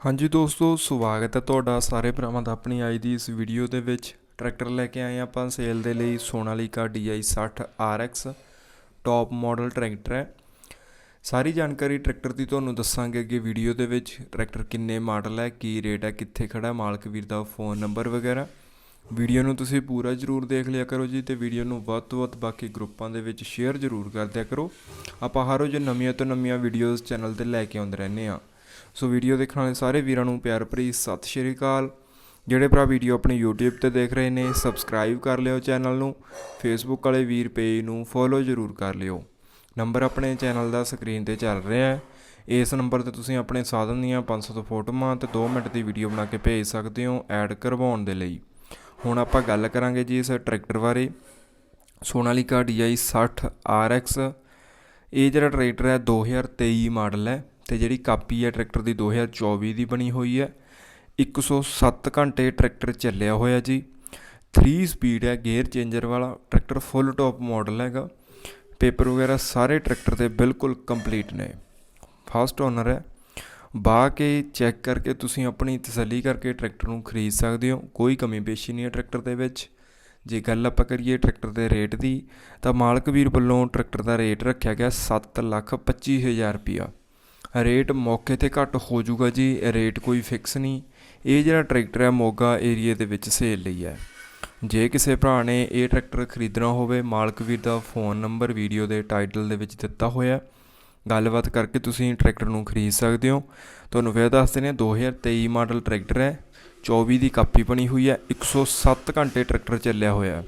ਹਾਂਜੀ ਦੋਸਤੋ, ਸਵਾਗਤ ਹੈ ਤੁਹਾਡਾ ਸਾਰੇ ਭਰਾਵਾਂ ਦਾ ਆਪਣੀ ਆਈ ਦੀ ਇਸ ਵੀਡੀਓ ਦੇ ਵਿੱਚ। ਟਰੈਕਟਰ ਲੈ ਕੇ ਆਏ ਹਾਂ ਆਪਾਂ ਸੇਲ ਦੇ ਲਈ Sonalika DI 60 RX top model tractor ਹੈ। ਸਾਰੀ ਜਾਣਕਾਰੀ ਟਰੈਕਟਰ ਦੀ ਤੁਹਾਨੂੰ ਦੱਸਾਂਗੇ ਅੱਗੇ ਵੀਡੀਓ ਦੇ ਵਿੱਚ। ਟਰੈਕਟਰ ਕਿੰਨੇ ਮਾਡਲ ਹੈ, ਕੀ ਰੇਟ ਹੈ, ਕਿੱਥੇ ਖੜਾ ਮਾਲਕ ਵੀਰ ਦਾ ਫੋਨ ਨੰਬਰ ਵਗੈਰਾ। ਵੀਡੀਓ ਨੂੰ ਤੁਸੀਂ ਪੂਰਾ ਜ਼ਰੂਰ ਦੇਖ ਲਿਆ ਕਰੋ ਜੀ ਤੇ ਵੀਡੀਓ ਨੂੰ ਵੱਧ ਤੋਂ ਵੱਧ ਬਾਕੀ ਗਰੁੱਪਾਂ ਦੇ ਵਿੱਚ ਸ਼ੇਅਰ ਜ਼ਰੂਰ ਕਰ ਦਿਆ ਕਰੋ। ਆਪਾਂ ਹਰ ਰੋਜ਼ ਨਵੀਆਂ ਤੋਂ ਨਵੀਆਂ ਵੀਡੀਓਜ਼ ਚੈਨਲ ਤੇ ਲੈ ਕੇ ਆਉਂਦੇ ਰਹਿੰਦੇ ਹਾਂ। ਸੋ ਵੀਡੀਓ ਦੇਖਣ ਵਾਲੇ ਸਾਰੇ ਵੀਰਾਂ ਨੂੰ ਪਿਆਰ ਭਰੀ ਸਤਿ ਸ਼੍ਰੀ ਅਕਾਲ। ਜਿਹੜੇ ਭਰਾ ਵੀਡੀਓ ਆਪਣੀ YouTube ਤੇ ਦੇਖ ਰਹੇ ਨੇ ਸਬਸਕ੍ਰਾਈਬ ਕਰ ਲਿਓ ਚੈਨਲ ਨੂੰ। Facebook ਵਾਲੇ ਵੀਰ ਪੇਜ ਨੂੰ ਫੋਲੋ ਜ਼ਰੂਰ ਕਰ ਲਿਓ। ਨੰਬਰ ਆਪਣੇ ਚੈਨਲ ਦਾ ਸਕਰੀਨ ਤੇ ਚੱਲ ਰਿਹਾ ਹੈ। ਇਸ ਨੰਬਰ ਤੇ ਤੁਸੀਂ ਆਪਣੇ ਸਾਧਨ ਦੀਆਂ 500 ਤੋਂ ਫੋਟੋਆਂ ਤੇ 2 ਮਿੰਟ ਦੀ ਵੀਡੀਓ ਬਣਾ ਕੇ ਭੇਜ ਸਕਦੇ ਹੋ ਐਡ ਕਰਵਾਉਣ ਦੇ ਲਈ। ਹੁਣ ਆਪਾਂ ਗੱਲ ਕਰਾਂਗੇ ਜੀ ਇਸ ਟਰੈਕਟਰ ਬਾਰੇ। ਸੋਨਾਲੀਕਾ DI 60 RX ਇਹ ਜਿਹੜਾ ਟਰੈਕਟਰ ਹੈ 2023 ਮਾਡਲ ਹੈ। ਤੇ ਜਿਹੜੀ ਕਾਪੀ ਹੈ ਟਰੈਕਟਰ ਦੀ 2024 ਦੀ ਬਣੀ ਹੋਈ ਹੈ। 107 ਘੰਟੇ ਟਰੈਕਟਰ ਚੱਲਿਆ ਹੋਇਆ ਜੀ। 3 ਸਪੀਡ ਹੈ, ਗੇਅਰ ਚੇਂਜਰ ਵਾਲਾ, ਟਰੈਕਟਰ ਫੁੱਲ ਟੌਪ ਮਾਡਲ ਹੈਗਾ। ਪੇਪਰ ਵਗੈਰਾ ਸਾਰੇ ਟਰੈਕਟਰ ਦੇ ਬਿਲਕੁਲ ਕੰਪਲੀਟ ਨੇ। ਫਸਟ ਓਨਰ ਹੈ। ਬਾ ਕੇ ਚੈੱਕ ਕਰਕੇ ਤੁਸੀਂ ਆਪਣੀ ਤਸੱਲੀ ਕਰਕੇ ਟਰੈਕਟਰ ਨੂੰ ਖਰੀਦ ਸਕਦੇ ਹੋ। ਕੋਈ ਕਮੀ ਪੇਸ਼ੀ ਨਹੀਂ ਹੈ ਟਰੈਕਟਰ ਦੇ ਵਿੱਚ। ਜੇ ਗੱਲ ਆਪਾਂ ਕਰੀਏ ਟਰੈਕਟਰ ਦੇ ਰੇਟ ਦੀ, ਤਾਂ ਮਾਲਕ ਵੀਰ ਵੱਲੋਂ ਟਰੈਕਟਰ ਦਾ ਰੇਟ ਰੱਖਿਆ ਗਿਆ 7 ਲੱਖ 25 ਹਜ਼ਾਰ ਰੁਪਿਆ ਰੇਟ ਮੌਕੇ ਤੇ ਘੱਟ ਹੋ ਜਾਊਗਾ ਜੀ ਰੇਟ ਕੋਈ ਫਿਕਸ ਨਹੀਂ। ਇਹ ਜਿਹੜਾ ਟਰੈਕਟਰ ਹੈ, ਮੋਗਾ ਏਰੀਆ ਦੇ ਵਿੱਚ ਸੇਲ ਲਈ ਹੈ। ਜੇ ਕਿਸੇ ਭਰਾ ਨੇ ਇਹ ਟਰੈਕਟਰ ਖਰੀਦਣਾ ਹੋਵੇ, ਮਾਲਕ ਵੀਰ ਦਾ ਫੋਨ ਨੰਬਰ, ਵੀਡੀਓ ਦੇ ਟਾਈਟਲ ਦੇ ਵਿੱਚ ਦਿੱਤਾ ਹੋਇਆ ਗੱਲਬਾਤ ਕਰਕੇ ਤੁਸੀਂ ਟਰੈਕਟਰ ਨੂੰ ਖਰੀਦ ਸਕਦੇ ਹੋ। ਤੁਹਾਨੂੰ ਫਿਰ ਦੱਸ ਦਿੰਦੇ ਹਾਂ 2023 ਮਾਡਲ ਟਰੈਕਟਰ ਹੈ 24 ਦੀ ਕਾਪੀ ਬਣੀ ਹੋਈ ਹੈ 107 ਘੰਟੇ ਟਰੈਕਟਰ ਚੱਲਿਆ ਹੋਇਆ ਹੈ।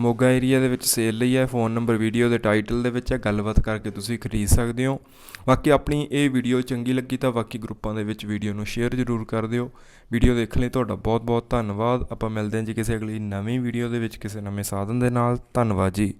ਮੋਗਾ ਏਰੀਆ ਦੇ ਵਿੱਚ ਸੇਲ ਲਈ ਹੈ ਫੋਨ ਨੰਬਰ ਵੀਡੀਓ ਦੇ ਟਾਈਟਲ ਦੇ ਵਿੱਚ ਹੈ, ਗੱਲਬਾਤ ਕਰਕੇ ਤੁਸੀਂ ਖਰੀਦ ਸਕਦੇ ਹੋ। ਬਾਕੀ ਆਪਣੀ ਇਹ ਵੀਡੀਓ ਚੰਗੀ ਲੱਗੀ ਤਾਂ ਬਾਕੀ ਗਰੁੱਪਾਂ ਦੇ ਵਿੱਚ ਵੀਡੀਓ ਨੂੰ ਸ਼ੇਅਰ ਜ਼ਰੂਰ ਕਰ ਦਿਓ। ਵੀਡੀਓ ਦੇਖਣ ਲਈ ਤੁਹਾਡਾ ਬਹੁਤ ਬਹੁਤ ਧੰਨਵਾਦ। ਆਪਾਂ ਮਿਲਦੇ ਹਾਂ ਜੀ ਕਿਸੇ ਅਗਲੀ ਨਵੀਂ ਵੀਡੀਓ ਦੇ ਵਿੱਚ ਕਿਸੇ ਨਵੇਂ ਸਾਧਨ ਦੇ ਨਾਲ। ਧੰਨਵਾਦ ਜੀ।